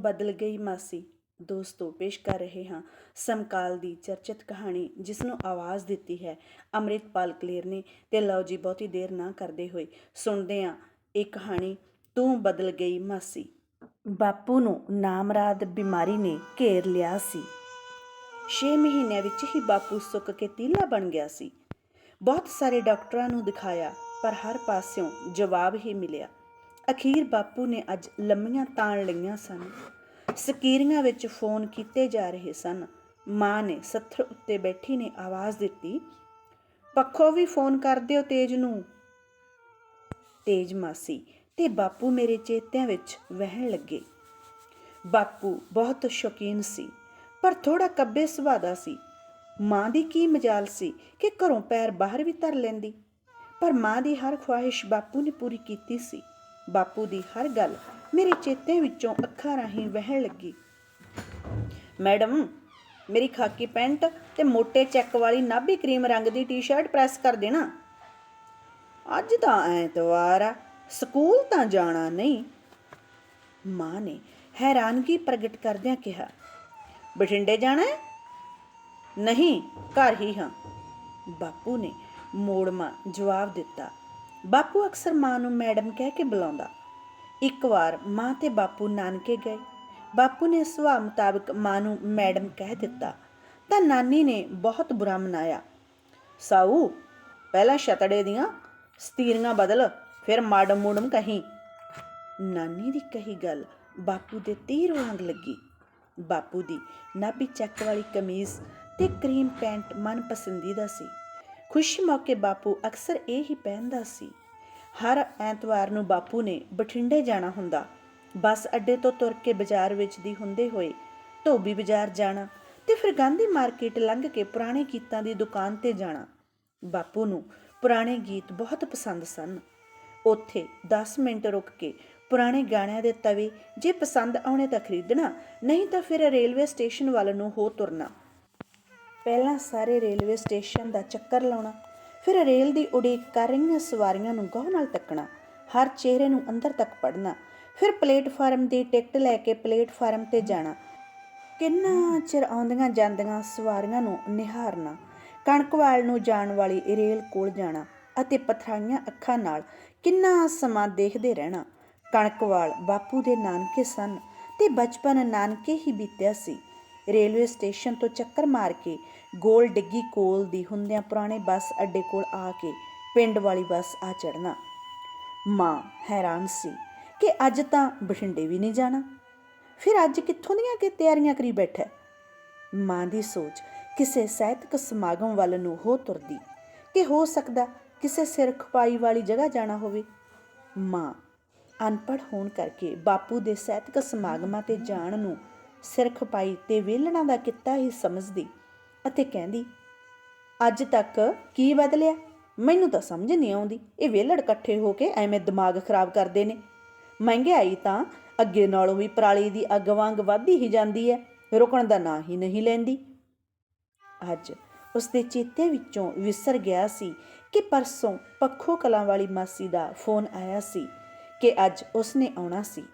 ਬਦਲ ਗਈ ਮਾਸੀ। ਦੋਸਤੋ, ਪੇਸ਼ ਕਰ ਰਹੇ ਹਾਂ ਸਮਕਾਲ ਦੀ ਚਰਚਿਤ ਕਹਾਣੀ, ਜਿਸ ਨੂੰ ਆਵਾਜ਼ ਦਿੱਤੀ ਹੈ ਅੰਮ੍ਰਿਤਪਾਲ ਕਲੇਰ ਨੇ। ਤੇ ਲਓ ਜੀ, ਬਹੁਤੀ ਦੇਰ ਨਾ ਕਰਦੇ ਹੋਏ ਸੁਣਦੇ ਹਾਂ ਇਹ ਕਹਾਣੀ, ਤੂੰ ਬਦਲ ਗਈ ਮਾਸੀ। ਬਾਪੂ ਨੂੰ ਨਾਮਰਾਦ ਬਿਮਾਰੀ ਨੇ ਘੇਰ ਲਿਆ ਸੀ। 6 ਮਹੀਨਿਆਂ ਵਿੱਚ ਹੀ ਬਾਪੂ ਸੁੱਕ ਕੇ ਤੀਲਾ ਬਣ ਗਿਆ ਸੀ। ਬਹੁਤ ਸਾਰੇ ਡਾਕਟਰਾਂ ਨੂੰ ਦਿਖਾਇਆ, ਪਰ ਹਰ ਪਾਸਿਓਂ ਜਵਾਬ ਹੀ ਮਿਲਿਆ। ਅਖੀਰ ਬਾਪੂ ਨੇ ਅੱਜ ਲੰਮੀਆਂ ਤਾਣ ਲਈਆਂ ਸਨ। ਸਕੀਰੀਆਂ ਵਿੱਚ ਫੋਨ ਕੀਤੇ ਜਾ ਰਹੇ ਸਨ। ਮਾਂ ਨੇ ਸੱਥਰ ਉੱਤੇ ਬੈਠੀ ਨੇ ਆਵਾਜ਼ ਦਿੱਤੀ, ਪੱਖੋਂ ਵੀ ਫੋਨ ਕਰ ਦਿਓ ਤੇਜ ਨੂੰ। ਤੇਜ ਮਾਸੀ ਤੇ ਬਾਪੂ ਮੇਰੇ ਚੇਤਿਆਂ ਵਿੱਚ ਵਹਿਣ ਲੱਗੇ। ਬਾਪੂ ਬਹੁਤ ਸ਼ੌਕੀਨ ਸੀ, ਪਰ ਥੋੜਾ ਕੱਬੇ ਸੁਭਾਅ ਦਾ ਸੀ। ਮਾਂ ਦੀ ਕੀ ਮਜਾਲ ਸੀ ਕਿ ਘਰੋਂ ਪੈਰ ਬਾਹਰ ਵੀ ਧਰ ਲੈਂਦੀ, ਪਰ ਮਾਂ ਦੀ ਹਰ ਖੁਆਇਸ਼ ਬਾਪੂ ਨੇ ਪੂਰੀ ਕੀਤੀ ਸੀ। ਬਾਪੂ ਦੀ ਹਰ ਗੱਲ ਮੇਰੇ ਚੇਤੇ ਵਿੱਚੋਂ ਅੱਖਾਂ ਰਾਹੀਂ ਵਹਿਣ ਲੱਗੀ। ਮੈਡਮ, ਮੇਰੀ ਖਾਕੀ ਪੈਂਟ ਤੇ ਮੋٹے ਚੈੱਕ ਵਾਲੀ ਨਾਭੀ ਕਰੀਮ ਰੰਗ ਦੀ ਟੀ-ਸ਼ਰਟ ਪ੍ਰੈਸ ਕਰ ਦੇਣਾ। ਅੱਜ ਤਾਂ ਐਤਵਾਰ ਆ, ਸਕੂਲ ਤਾਂ ਜਾਣਾ ਨਹੀਂ। ਮਾਂ ਨੇ ਹੈਰਾਨਗੀ ਪ੍ਰਗਟ ਕਰਦਿਆਂ ਕਿਹਾ, ਬਠਿੰਡੇ ਜਾਣਾ ਹੈ? ਨਹੀਂ, ਘਰ ਹੀ ਹਾਂ। ਬਾਪੂ ਨੇ ਮੋੜਮਾ ਜਵਾਬ ਦਿੱਤਾ। ਬਾਪੂ ਅਕਸਰ ਮਾਂ ਨੂੰ ਮੈਡਮ ਕਹਿ ਕੇ ਬੁਲਾਉਂਦਾ। ਇੱਕ ਵਾਰ ਮਾਂ ਤੇ ਬਾਪੂ ਨਾਨਕੇ ਗਏ। ਬਾਪੂ ਨੇ ਸੁਭਾਅ ਮੁਤਾਬਕ ਮਾਂ ਨੂੰ ਮੈਡਮ ਕਹਿ ਦਿੱਤਾ, ਤਾਂ ਨਾਨੀ ਨੇ ਬਹੁਤ ਬੁਰਾ ਮਨਾਇਆ। ਸਾਊ, ਪਹਿਲਾਂ ਛਤੜੇ ਦੀਆਂ ਸਤੀਰੀਆਂ ਬਦਲ, ਫਿਰ ਮਾਡਮ ਮੂਡਮ ਕਹੀਂ। ਨਾਨੀ ਦੀ ਕਹੀ ਗੱਲ ਬਾਪੂ ਦੇ ਤੀਰ ਵਾਂਗ ਲੱਗੀ। ਬਾਪੂ ਦੀ ਨਾਭੀ ਚੱਕ ਵਾਲੀ ਕਮੀਜ਼ ਤੇ ਕਰੀਮ ਪੈਂਟ ਮਨਪਸੰਦੀਦਾ ਸੀ। ਖੁਸ਼ੀ ਮੌਕੇ ਬਾਪੂ ਅਕਸਰ ਇਹ ਹੀ ਪਹਿਨਦਾ ਸੀ। ਹਰ ਐਤਵਾਰ ਨੂੰ ਬਾਪੂ ਨੇ ਬਠਿੰਡੇ ਜਾਣਾ ਹੁੰਦਾ। ਬੱਸ ਅੱਡੇ ਤੋਂ ਤੁਰ ਕੇ ਬਾਜ਼ਾਰ ਵਿੱਚ ਦੀ ਹੁੰਦੇ ਹੋਏ ਧੋਬੀ ਬਾਜ਼ਾਰ ਜਾਣਾ ਤੇ ਫਿਰ ਗਾਂਧੀ ਮਾਰਕੀਟ ਲੰਘ ਕੇ ਪੁਰਾਣੇ ਗੀਤਾਂ ਦੀ ਦੁਕਾਨ ਤੇ ਜਾਣਾ। ਬਾਪੂ ਨੂੰ ਪੁਰਾਣੇ ਗੀਤ ਬਹੁਤ ਪਸੰਦ ਸਨ। ਉੱਥੇ 10 ਮਿੰਟ ਰੁਕ ਕੇ ਪੁਰਾਣੇ ਗਾਣਿਆਂ ਦੇ ਤਵੇ ਜੇ ਪਸੰਦ ਆਉਣੇ ਤਾਂ ਖਰੀਦਣਾ, ਨਹੀਂ ਤਾਂ ਫਿਰ ਰੇਲਵੇ ਸਟੇਸ਼ਨ ਵੱਲ ਨੂੰ ਹੋ ਤੁਰਨਾ। ਪਹਿਲਾਂ ਸਾਰੇ ਰੇਲਵੇ ਸਟੇਸ਼ਨ ਦਾ ਚੱਕਰ ਲਾਉਣਾ, ਫਿਰ ਰੇਲ ਦੀ ਉਡੀਕ ਕਰ ਰਹੀਆਂ ਸਵਾਰੀਆਂ ਨੂੰ ਗੌਰ ਨਾਲ ਤੱਕਣਾ, ਹਰ ਚਿਹਰੇ ਨੂੰ ਅੰਦਰ ਤੱਕ ਪੜਨਾ ਫਿਰ ਪਲੇਟਫਾਰਮ ਦੀ ਟਿਕਟ ਲੈ ਕੇ ਪਲੇਟਫਾਰਮ ਤੇ ਜਾਣਾ। ਕਿੰਨਾ ਚਿਰ ਆਉਂਦੀਆਂ ਜਾਂਦੀਆਂ ਸਵਾਰੀਆਂ ਨੂੰ ਨਿਹਾਰਨਾ ਕਣਕਵਾਲ ਨੂੰ ਜਾਣ ਵਾਲੀ ਰੇਲ ਕੋਲ ਜਾਣਾ ਅਤੇ ਪਥਰਾਈਆਂ ਅੱਖਾਂ ਨਾਲ ਕਿੰਨਾ ਸਮਾਂ ਦੇਖਦੇ ਰਹਿਣਾ। ਕਣਕਵਾਲ ਬਾਪੂ ਦੇ ਨਾਨਕੇ ਸਨ ਤੇ ਬਚਪਨ ਨਾਨਕੇ ਹੀ ਬੀਤਿਆ ਸੀ। ਰੇਲਵੇ ਸਟੇਸ਼ਨ ਤੋਂ ਚੱਕਰ ਮਾਰ ਕੇ ਗੋਲ ਡਿੱਗੀ ਕੋਲ ਦੀ ਹੁੰਦਿਆਂ ਪੁਰਾਣੇ ਬੱਸ ਅੱਡੇ ਕੋਲ ਆ ਕੇ ਪਿੰਡ ਵਾਲੀ ਬੱਸ ਆ ਚੜਨਾ ਮਾਂ ਹੈਰਾਨ ਸੀ ਕਿ ਅੱਜ ਤਾਂ ਬਠਿੰਡੇ ਵੀ ਨਹੀਂ ਜਾਣਾ। ਫਿਰ ਅੱਜ ਕਿੱਥੋਂ ਦੀਆਂ ਕਿ ਤਿਆਰੀਆਂ ਕਰੀ ਬੈਠਾ ਮਾਂ ਦੀ ਸੋਚ ਕਿਸੇ ਸਾਹਿਤਕ ਸਮਾਗਮ ਵੱਲ ਨੂੰ ਹੋ ਤੁਰਦੀ ਕਿ ਹੋ ਸਕਦਾ ਕਿਸੇ ਸਿਰ ਖਪਾਈ ਵਾਲੀ ਜਗ੍ਹਾ ਜਾਣਾ ਹੋਵੇ। ਮਾਂ ਅਨਪੜ੍ਹ ਹੋਣ ਕਰਕੇ ਬਾਪੂ ਦੇ ਸਾਹਿਤਕ ਸਮਾਗਮਾਂ ਤੇ ਜਾਣ ਨੂੰ ਸਿਰ ਖਪਾਈ ਤੇ ਵੇਲਣਾ ਦਾ ਕਿੱਤਾ ਹੀ ਸਮਝਦੀ ਅਤੇ ਕਹਿੰਦੀ, ਅੱਜ ਤੱਕ ਕੀ ਬਦਲਿਆ? ਮੈਨੂੰ ਤਾਂ ਸਮਝ ਨਹੀਂ ਆਉਂਦੀ। ਇਹ ਵੇਲੜ ਇਕੱਠੇ ਹੋ ਕੇ ਐਵੇਂ ਦਿਮਾਗ ਖਰਾਬ ਕਰਦੇ ਨੇ। ਮਹਿੰਗਾਈ ਤਾਂ ਅੱਗੇ ਨਾਲੋਂ ਵੀ ਪਰਾਲੀ ਦੀ ਅੱਗ ਵਾਂਗ ਵੱਧਦੀ ਹੀ ਜਾਂਦੀ ਹੈ। ਰੁਕਣ ਦਾ ਨਾਂ ਹੀ ਨਹੀਂ ਲੈਂਦੀ। ਅੱਜ ਉਸ ਦੇ ਚੇਤੇ ਵਿੱਚੋਂ ਵਿਸਰ ਗਿਆ ਸੀ ਕਿ ਪਰਸੋਂ ਪੱਖੋ ਕਲਾਂ ਵਾਲੀ ਮਾਸੀ ਦਾ ਫੋਨ ਆਇਆ ਸੀ ਕਿ ਅੱਜ ਉਸਨੇ ਆਉਣਾ ਸੀ।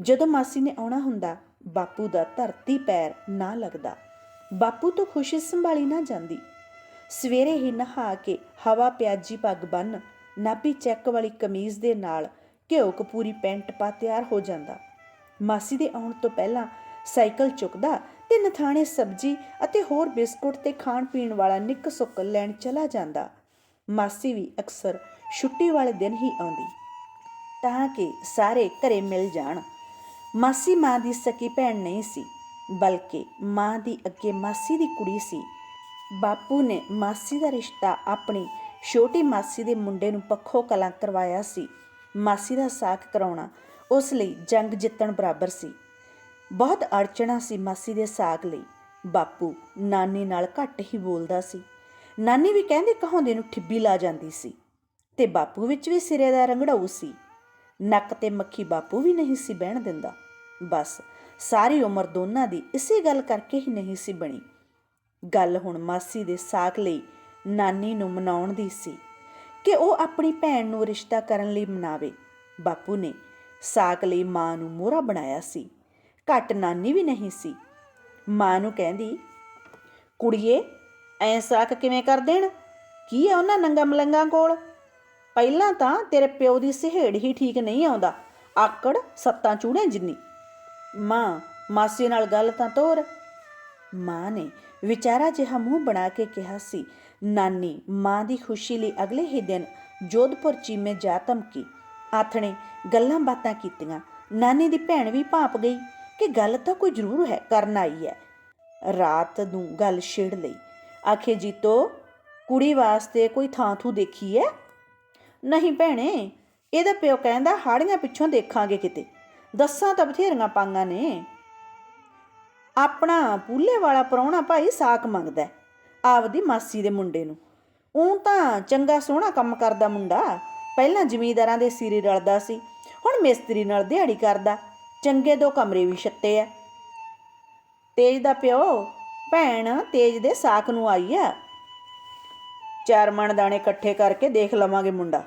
ਜਦੋਂ ਮਾਸੀ ਨੇ ਆਉਣਾ ਹੁੰਦਾ ਬਾਪੂ ਦਾ ਧਰਤੀ ਪੈਰ ਨਾ ਲੱਗਦਾ। ਬਾਪੂ ਤੋਂ ਖੁਸ਼ੀ ਸੰਭਾਲੀ ਨਾ ਜਾਂਦੀ। ਸਵੇਰੇ ਹੀ ਨਹਾ ਕੇ ਹਵਾ ਪਿਆਜੀ ਪੱਗ ਬੰਨ, ਨਾਭੀ ਚੈੱਕ ਵਾਲੀ ਕਮੀਜ਼ ਦੇ ਨਾਲ ਘਿਓ ਕਪੂਰੀ ਪੈਂਟ ਪਾ ਤਿਆਰ ਹੋ ਜਾਂਦਾ। ਮਾਸੀ ਦੇ ਆਉਣ ਤੋਂ ਪਹਿਲਾਂ ਸਾਈਕਲ ਚੁੱਕਦਾ ਤੇ ਨਥਾਣੇ ਸਬਜ਼ੀ ਅਤੇ ਹੋਰ ਬਿਸਕੁਟ ਤੇ ਖਾਣ ਪੀਣ ਵਾਲਾ ਨਿੱਕ ਸੁੱਕ ਲੈਣ ਚਲਾ ਜਾਂਦਾ। ਮਾਸੀ ਵੀ ਅਕਸਰ ਛੁੱਟੀ ਵਾਲੇ ਦਿਨ ਹੀ ਆਉਂਦੀ। ਤਾਂ ਕਿ ਸਾਰੇ ਘਰੇ ਮਿਲ ਜਾਣ। ਮਾਸੀ ਮਾਂ ਦੀ ਸਕੀ ਭੈਣ ਨਹੀਂ ਸੀ, ਬਲਕਿ ਮਾਂ ਦੀ ਅੱਗੇ ਮਾਸੀ ਦੀ ਕੁੜੀ ਸੀ। ਬਾਪੂ ਨੇ ਮਾਸੀ ਦਾ ਰਿਸ਼ਤਾ ਆਪਣੀ ਛੋਟੀ ਮਾਸੀ ਦੇ ਮੁੰਡੇ ਨੂੰ ਪੱਖੋਂ ਕਲਾਂ ਕਰਵਾਇਆ ਸੀ। ਮਾਸੀ ਦਾ ਸਾਕ ਕਰਾਉਣਾ ਉਸ ਲਈ ਜੰਗ ਜਿੱਤਣ ਬਰਾਬਰ ਸੀ। ਬਹੁਤ ਅੜਚਣਾ ਸੀ ਮਾਸੀ ਦੇ ਸਾਗ ਲਈ। ਬਾਪੂ ਨਾਨੀ ਨਾਲ ਘੱਟ ਹੀ ਬੋਲਦਾ ਸੀ। ਨਾਨੀ ਵੀ ਕਹਿੰਦੇ ਕਹਾਉਂਦੇ ਨੂੰ ਠਿੱਬੀ ਲਾ ਜਾਂਦੀ ਸੀ। ਤੇ ਬਾਪੂ ਵਿੱਚ ਵੀ ਸਿਰੇ ਦਾ ਰੰਗੜਾਉ ਸੀ। ਨੱਕ ਤੇ ਮੱਖੀ ਬਾਪੂ ਵੀ ਨਹੀਂ ਸੀ ਬਹਿਣ ਦਿੰਦਾ। ਬਸ ਸਾਰੀ ਉਮਰ ਦੋਨਾਂ ਦੀ ਇਸੇ ਗੱਲ ਕਰਕੇ ਹੀ ਨਹੀਂ ਸੀ ਬਣੀ। ਗੱਲ ਹੁਣ ਮਾਸੀ ਦੇ ਸਾਕ ਲਈ, ਨਾਨੀ ਨੂੰ ਮਨਾਉਣ ਦੀ ਸੀ ਕਿ ਉਹ ਆਪਣੀ ਭੈਣ ਨੂੰ ਰਿਸ਼ਤਾ ਕਰਨ ਲਈ ਮਨਾਵੇ। ਬਾਪੂ ਨੇ ਸਾਕ ਲਈ ਮਾਂ ਨੂੰ ਮੋਹਰਾ ਬਣਾਇਆ ਸੀ। ਘੱਟ ਨਾਨੀ ਵੀ ਨਹੀਂ ਸੀ। ਮਾਂ ਨੂੰ ਕਹਿੰਦੀ, ਕੁੜੀਏ, ਐ ਸਾਕ ਕਿਵੇਂ ਕਰ ਦੇਣ? ਕੀ ਆ ਉਹਨਾਂ ਨੰਗਾ ਮਲੰਗਾ ਕੋਲ? ਪਹਿਲਾਂ ਤਾਂ ਤੇਰੇ ਪਿਓ ਦੀ ਸਿਹੇੜ ਹੀ ਠੀਕ ਨਹੀਂ ਆਉਂਦਾ। ਆਕੜ ਸੱਤਾਂ ਚੂੜੇ ਜਿੰਨੀ। ਮਾਂ, ਮਾਸੀ ਨਾਲ ਗੱਲ ਤਾਂ ਤੋਰ। ਮਾਂ ਨੇ ਵਿਚਾਰਾ ਜਿਹਾ ਮੂੰਹ ਬਣਾ ਕੇ ਕਿਹਾ ਸੀ, ਨਾਨੀ, ਮਾਂ ਦੀ ਖੁਸ਼ੀ ਲਈ ਅਗਲੇ ਹੀ ਦਿਨ ਜੋਧਪੁਰ ਚੀਮੇ ਜਾ ਧਮਕੀ। ਆਥਣੇ ਗੱਲਾਂ ਬਾਤਾਂ ਕੀਤੀਆਂ। ਨਾਨੀ ਦੀ ਭੈਣ ਵੀ ਭਾਪ ਗਈ ਕਿ ਗੱਲ ਤਾਂ ਕੋਈ ਜ਼ਰੂਰ ਹੈ, ਕਰਨ ਆਈ ਹੈ। ਰਾਤ ਨੂੰ ਗੱਲ ਛੇੜ ਲਈ। ਆਖੇ, ਜੀਤੋ, ਕੁੜੀ ਵਾਸਤੇ ਕੋਈ ਥਾਂ ਥੂ ਦੇਖੀ ਹੈ? ਨਹੀਂ ਭੈਣੇ, ਇਹਦਾ ਪਿਓ ਕਹਿੰਦਾ ਹਾੜੀਆਂ ਪਿੱਛੋਂ ਦੇਖਾਂਗੇ ਕਿਤੇ। ਦੱਸਾਂ ਤਾਂ ਬਥੇਰੀਆਂ ਪਾਂਗਾ ਨੇ। ਆਪਣਾ ਪੂਲੇ ਵਾਲਾ ਪ੍ਰਾਹੁਣਾ ਭਾਈ ਸਾਕ ਮੰਗਦਾ ਆਪਦੀ ਮਾਸੀ ਦੇ ਮੁੰਡੇ ਨੂੰ। ਉਹ ਤਾਂ ਚੰਗਾ ਸੋਹਣਾ ਕੰਮ ਕਰਦਾ ਮੁੰਡਾ, ਪਹਿਲਾਂ ਜ਼ਮੀਂਦਾਰਾਂ ਦੇ ਸਿਰੇ ਰਲਦਾ ਸੀ, ਹੁਣ ਮਿਸਤਰੀ ਨਾਲ ਦਿਹਾੜੀ ਕਰਦਾ, ਚੰਗੇ ਦੋ ਕਮਰੇ ਵੀ ਛੱਤੇ ਆ। ਤੇਜ ਦਾ ਪਿਓ, ਭੈਣ ਤੇਜ ਦੇ ਸਾਕ ਨੂੰ ਆਈ ਆ। ਚਾਰ ਮਣ ਦਾਣੇ ਇਕੱਠੇ ਕਰਕੇ ਦੇਖ ਲਵਾਂਗੇ ਮੁੰਡਾ।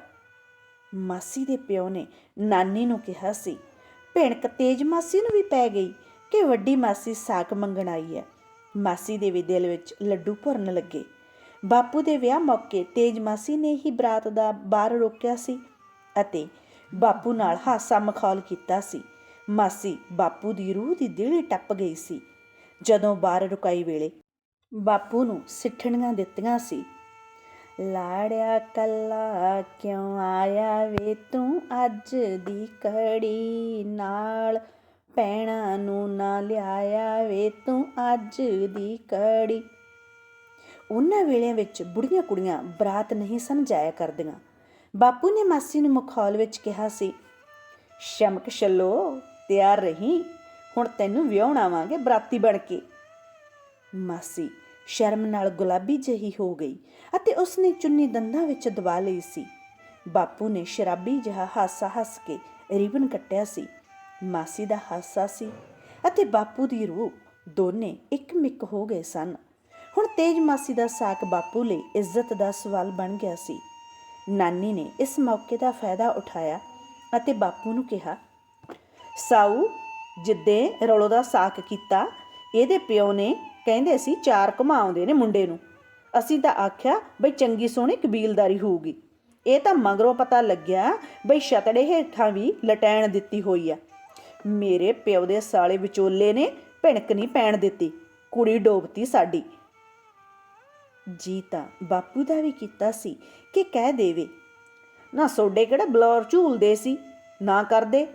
ਮਾਸੀ ਦੇ ਪਿਓ ਨੇ ਨਾਨੀ ਨੂੰ ਕਿਹਾ ਸੀ, ਭਿਣਕ, ਤੇਜ ਮਾਸੀ ਨੂੰ ਵੀ ਪੈ ਗਈ ਕਿ ਵੱਡੀ ਮਾਸੀ ਸਾਕ ਮੰਗਣ ਆਈ ਹੈ? ਮਾਸੀ ਦੇ ਵੀ ਦਿਲ ਵਿੱਚ ਲੱਡੂ ਭਰਨ ਲੱਗੇ। ਬਾਪੂ ਦੇ ਵਿਆਹ ਮੌਕੇ ਤੇਜ ਮਾਸੀ ਨੇ ਹੀ ਬਰਾਤ ਦਾ ਬਾਹਰ ਰੋਕਿਆ ਸੀ ਅਤੇ ਬਾਪੂ ਨਾਲ ਹਾਸਾ ਮਖੌਲ ਕੀਤਾ ਸੀ। ਮਾਸੀ ਬਾਪੂ ਦੀ ਰੂਹ ਦੀ ਦਿਲੀ ਟੱਪ ਗਈ ਸੀ। ਜਦੋਂ ਬਾਹਰ ਰੁਕਾਈ ਵੇਲੇ ਬਾਪੂ ਨੂੰ ਸਿੱਠਣੀਆਂ ਦਿੱਤੀਆਂ ਸੀ ਲਾੜਿਆ ਕੱਲਾ ਕਿਉਂ ਆਇਆ ਵੇ ਤੂੰ ਅੱਜ ਦੀ ਕੜੀ ਨਾਲ? ਪੈਣਾ ਨੂੰ ਨਾ ਲਿਆਇਆ ਵੇ ਤੂੰ ਅੱਜ ਦੀ ਕੜੀ ਉਹਨਾਂ ਵੇਲਿਆਂ ਵਿੱਚ ਬੁੜੀਆਂ ਕੁੜੀਆਂ ਬਰਾਤ ਨਹੀਂ ਸਮਝਾਇਆ ਕਰਦੀਆਂ। ਬਾਪੂ ਨੇ ਮਾਸੀ ਨੂੰ ਮਖੌਲ ਵਿੱਚ ਕਿਹਾ ਸੀ, ਸ਼ਮਕ ਛੱਲੋ, ਤਿਆਰ ਰਹੀ, ਹੁਣ ਤੈਨੂੰ ਵਿਆਹਣ ਆਵਾਂਗੇ ਬਰਾਤੀ ਬਣ ਕੇ। ਮਾਸੀ ਸ਼ਰਮ ਨਾਲ ਗੁਲਾਬੀ ਜਹੀ ਹੋ ਗਈ ਅਤੇ ਉਸਨੇ ਚੁੰਨੀ ਦੰਦਾਂ ਵਿੱਚ ਦਬਾ ਲਈ ਸੀ। ਬਾਪੂ ਨੇ ਸ਼ਰਾਬੀ ਜਿਹਾ ਹਾਸਾ ਹੱਸ ਕੇ ਰਿਬਨ ਕੱਟਿਆ ਸੀ। ਮਾਸੀ ਦਾ ਹਾਸਾ ਸੀ ਅਤੇ ਬਾਪੂ ਦੀ ਰੂਹ ਦੋਨੇ ਇੱਕ ਮਿੱਕ ਹੋ ਗਏ ਸਨ। ਹੁਣ ਤੇਜ ਮਾਸੀ ਦਾ ਸਾਕ ਬਾਪੂ ਲਈ ਇੱਜ਼ਤ ਦਾ ਸਵਾਲ ਬਣ ਗਿਆ ਸੀ। ਨਾਨੀ ਨੇ ਇਸ ਮੌਕੇ ਦਾ ਫਾਇਦਾ ਉਠਾਇਆ ਅਤੇ ਬਾਪੂ ਨੂੰ ਕਿਹਾ, ਸਾਊ, ਜਿੱਦੇ ਰੌਲੋ ਦਾ ਸਾਕ ਕੀਤਾ, ਇਹਦੇ ਪਿਓ ਨੇ ਕਹਿੰਦੇ ਸੀ ਚਾਰ ਘੁਮਾਉਂਦੇ ਨੇ ਮੁੰਡੇ ਨੂੰ। ਅਸੀਂ ਤਾਂ ਆਖਿਆ, ਬਈ ਚੰਗੀ ਸੋਹਣੀ ਕਬੀਲਦਾਰੀ ਹੋਊਗੀ। ਇਹ ਤਾਂ ਮਗਰੋਂ ਪਤਾ ਲੱਗਿਆ, ਬਈ ਛਤੜੇ ਹੇਠਾਂ ਵੀ ਲਟੈਣ ਦਿੱਤੀ ਹੋਈ ਆ। ਮੇਰੇ ਪਿਓ ਦੇ ਸਾਲੇ ਵਿਚੋਲੇ ਨੇ ਭਿਣਕ ਨਹੀਂ ਪੈਣ ਦਿੱਤੀ, ਕੁੜੀ ਡੋਬਤੀ ਸਾਡੀ। ਜੀ ਤਾਂ ਬਾਪੂ ਦਾ ਵੀ ਕੀਤਾ ਸੀ ਕਿ ਕਹਿ ਦੇਵੇ। ਨਾ ਸੋਡੇ ਕਿਹੜਾ ਬਲੌਰ ਝੂਲਦੇ ਸੀ, ਨਾ ਕਰਦੇ।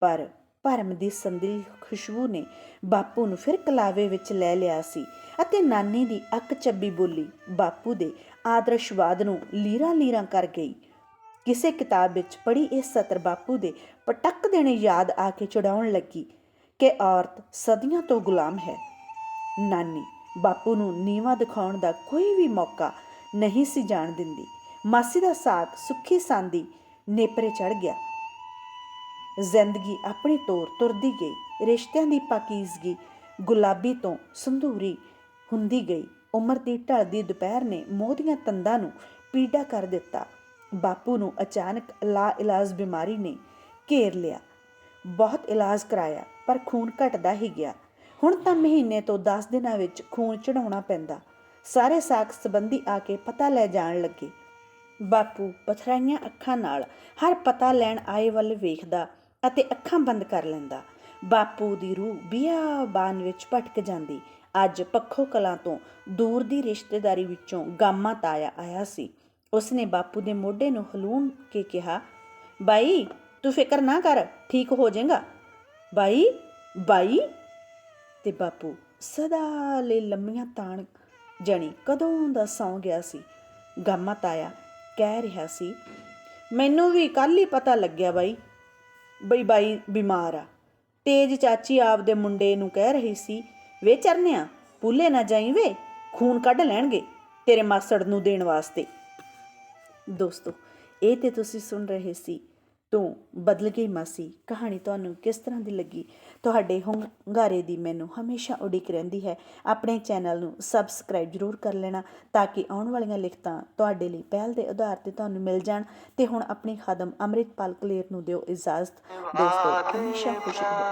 ਪਰ ਭਰਮ ਦੀ ਸੰਦਲੀ ਖੁਸ਼ਬੂ ਨੇ ਬਾਪੂ ਨੂੰ ਫਿਰ ਕਲਾਵੇ ਵਿੱਚ ਲੈ ਲਿਆ ਸੀ ਅਤੇ ਨਾਨੀ ਦੀ ਅੱਕ ਚੱਬੀ ਬੋਲੀ ਬਾਪੂ ਦੇ ਆਦਰਸ਼ਵਾਦ ਨੂੰ ਲੀਰਾ ਲੀਰਾ ਕਰ ਗਈ। ਕਿਸੇ ਕਿਤਾਬ ਵਿੱਚ ਪੜ੍ਹੀ ਇਹ ਸਤਰ ਬਾਪੂ ਦੇ ਪਟਕ ਦੇਣੇ ਯਾਦ ਆ ਕੇ ਚੜਾਉਣ ਲੱਗੀ ਕਿ ਔਰਤ ਸਦੀਆਂ ਤੋਂ ਗੁਲਾਮ ਹੈ। ਨਾਨੀ, ਬਾਪੂ ਨੂੰ ਨੀਵਾ ਦਿਖਾਉਣ ਦਾ ਕੋਈ ਵੀ ਮੌਕਾ ਨਹੀਂ ਸੀ ਜਾਣ ਦਿੰਦੀ। ਮਾਸੀ ਦਾ ਸਾਥ ਸੁੱਖੀ ਸਾਂਦੀ ਨੇਪਰੇ ਚੜ ਗਿਆ। ਜ਼ਿੰਦਗੀ ਆਪਣੀ ਤੌਰ ਤੁਰਦੀ ਗਈ। ਰਿਸ਼ਤਿਆਂ ਦੀ ਪਾਕੀਜ਼ਗੀ ਗੁਲਾਬੀ ਤੋਂ ਸੰਧੂਰੀ ਹੁੰਦੀ ਗਈ। ਉਮਰ ਦੀ ਢਲਦੀ ਦੁਪਹਿਰ ਨੇ ਮੋਹ ਦੀਆਂ ਤੰਦਾਂ ਨੂੰ ਪੀੜਾ ਕਰ ਦਿੱਤਾ। ਬਾਪੂ ਨੂੰ ਅਚਾਨਕ ਲਾ ਇਲਾਜ ਬਿਮਾਰੀ ਨੇ ਘੇਰ ਲਿਆ। ਬਹੁਤ ਇਲਾਜ ਕਰਾਇਆ, ਪਰ ਖੂਨ ਘਟਦਾ ਹੀ ਗਿਆ। ਹੁਣ ਤਾਂ ਮਹੀਨੇ ਤੋਂ 10 ਦਿਨਾਂ ਵਿੱਚ ਖੂਨ ਚੜਾਉਣਾ ਪੈਂਦਾ। ਸਾਰੇ ਸਾਕ ਸੰਬੰਧੀ ਆ ਕੇ ਪਤਾ ਲੈ ਜਾਣ ਲੱਗੇ। ਬਾਪੂ, ਪਥਰਾਈਆਂ ਅੱਖਾਂ ਨਾਲ ਹਰ ਪਤਾ ਲੈਣ ਆਏ ਵੱਲ ਵੇਖਦਾ ਅਤੇ ਅੱਖਾਂ ਬੰਦ ਕਰ ਲੈਂਦਾ। ਬਾਪੂ ਦੀ ਰੂਹ ਬਿਆਬਾਨ ਵਿੱਚ ਭਟਕ ਜਾਂਦੀ। ਅੱਜ ਪੱਖੋ ਕਲਾਂ ਤੋਂ ਦੂਰ ਦੀ ਰਿਸ਼ਤੇਦਾਰੀ ਵਿੱਚੋਂ ਗਾਮਾ ਤਾਇਆ ਆਇਆ ਸੀ। ਉਸਨੇ ਬਾਪੂ ਦੇ ਮੋਢੇ ਨੂੰ ਹਲੂਣ ਕੇ ਕਿਹਾ, ਬਾਈ, ਤੂੰ ਫਿਕਰ ਨਾ ਕਰ, ਠੀਕ ਹੋ ਜਾਏਗਾ? ਬਾਈ ਬਾਈ? ਤੇ ਬਾਪੂ ਸਦਾ ਲਈ ਲੰਮੀਆਂ ਤਾਣ ਜਣੀ ਕਦੋਂ ਦਾ ਸੌਂ ਗਿਆ ਸੀ। ਗਾਮਾ ਤਾਇਆ ਕਹਿ ਰਿਹਾ ਸੀ, ਮੈਨੂੰ ਵੀ ਕੱਲ ਹੀ ਪਤਾ ਲੱਗਿਆ ਬਾਈ ਬਈ ਬਾਈ ਬਿਮਾਰ ਆ। ਤੇਜ ਚਾਚੀ ਆਪਦੇ ਮੁੰਡੇ ਨੂੰ ਕਹਿ ਰਹੀ ਸੀ, ਵੇ ਚਰਨਿਆ, ਪੂਲੇ ਨਾ ਜਾਈ ਵੇ, ਖੂਨ ਕੱਢ ਲੈਣਗੇ ਤੇਰੇ ਮਾਸੜ ਨੂੰ ਦੇਣ ਵਾਸਤੇ। ਦੋਸਤੋ, ਇਹ ਤੇ ਤੁਸੀਂ ਸੁਣ ਰਹੇ ਸੀ ਤੋਂ ਬਦਲ ਗਈ ਮਾਸੀ। ਕਹਾਣੀ ਤੁਹਾਨੂੰ ਕਿਸ ਤਰ੍ਹਾਂ ਦੀ ਲੱਗੀ? ਤੁਹਾਡੇ ਹੰਗਾਰੇ ਦੀ ਮੈਨੂੰ ਹਮੇਸ਼ਾ ਉਡੀਕ ਰਹਿੰਦੀ ਹੈ। ਆਪਣੇ ਚੈਨਲ ਨੂੰ ਸਬਸਕ੍ਰਾਈਬ ਜ਼ਰੂਰ ਕਰ ਲੈਣਾ ਤਾਂ ਕਿ ਆਉਣ ਵਾਲੀਆਂ ਲਿਖਤਾਂ ਤੁਹਾਡੇ ਲਈ ਪਹਿਲ ਦੇ ਆਧਾਰ ਤੇ ਤੁਹਾਨੂੰ ਮਿਲ ਜਾਣ ਤੇ ਹੁਣ ਆਪਣੀ ਖਾਦਮ ਅਮਰਿਤਪਾਲ ਕਲੇਰ ਨੂੰ ਦਿਓ ਇਜਾਜ਼ਤ। ਦੋਸਤੋ, ਹਮੇਸ਼ਾ ਖੁਸ਼ ਰਹੋ।